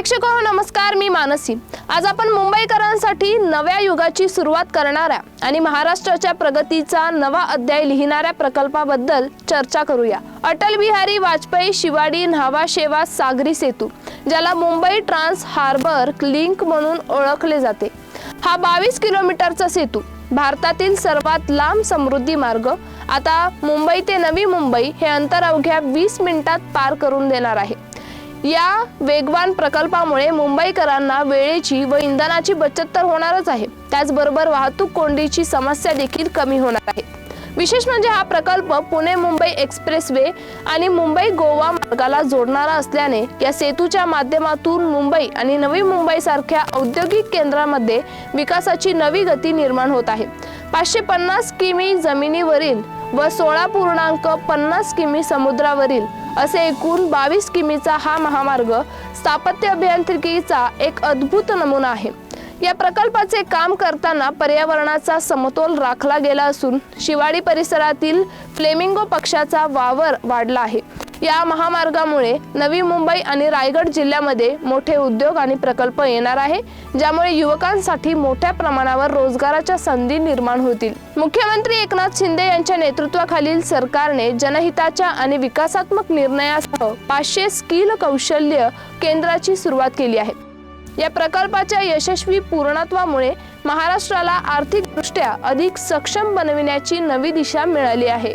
प्रेक्षक हो नमस्कार मी मानसी. आज आपण मुंबईकरांसाठी नव्या युगाची सुरुवात करणाऱ्या आणि महाराष्ट्राच्या प्रगतीचा नवा अध्याय लिहिणाऱ्या प्रकल्पाबद्दल चर्चा करूया. अटल बिहारी वाजपेयी शिवाडी न्हावा शेवा सागरी सेतू ज्याला मुंबई ट्रान्स हार्बर लिंक म्हणून ओळखले जाते. हा बावीस किलोमीटरचा सेतू भारतातील सर्वात लांब समृद्धी मार्ग. आता मुंबई ते नवी मुंबई हे अंतर अवघ्या वीस मिनिटात पार करून देणार आहे. या वेगवान प्रकल्पामुळे मुंबईकरांना वेळेची व इंधनाची बचत तर होणारच आहे. त्याचबरोबर वाहतूक कोंडीची समस्या देखील कमी होणार आहे. विशेष म्हणजे हा प्रकल्प पुणे मुंबई एक्सप्रेस वे आणि मुंबई गोवा मार्गाला जोडणारा असल्याने या सेतूच्या माध्यमातून मुंबई आणि नवी मुंबई सारख्या औद्योगिक केंद्रामध्ये विकासाची नवी गती निर्माण होत आहे. पाचशे पन्नास किमी जमिनीवरील व सोळा पूर्णांक पन्नास किमी समुद्रावरील असे एकूण बावीस किमीचा हा महामार्ग स्थापत्य अभियांत्रिकीचा एक अद्भुत नमुना आहे. या प्रकल्पाचे काम करताना पर्यावरणाचा समतोल राखला गेला असून शिवाडी परिसरातील फ्लेमिंगो पक्षाचा वावर वाढला आहे. या महामार्गामुळे नवी मुंबई आणि रायगड जिल्ह्यामध्ये मोठे उद्योग आणि प्रकल्प येणार आहे ज्यामुळे युवकांसाठी मोठ्या प्रमाणावर रोजगाराच्या संधी निर्माण होतील. मुख्यमंत्री एकनाथ शिंदे यांच्या नेतृत्वाखालील सरकारने जनहिताच्या आणि विकासात्मक निर्णयासह पाचशे स्किल कौशल्य केंद्राची सुरुवात केली आहे. या प्रकल्पाच्या यशस्वी पूर्णत्वामुळे महाराष्ट्राला आर्थिकदृष्ट्या अधिक सक्षम बनविण्याची नवी दिशा मिळाली आहे.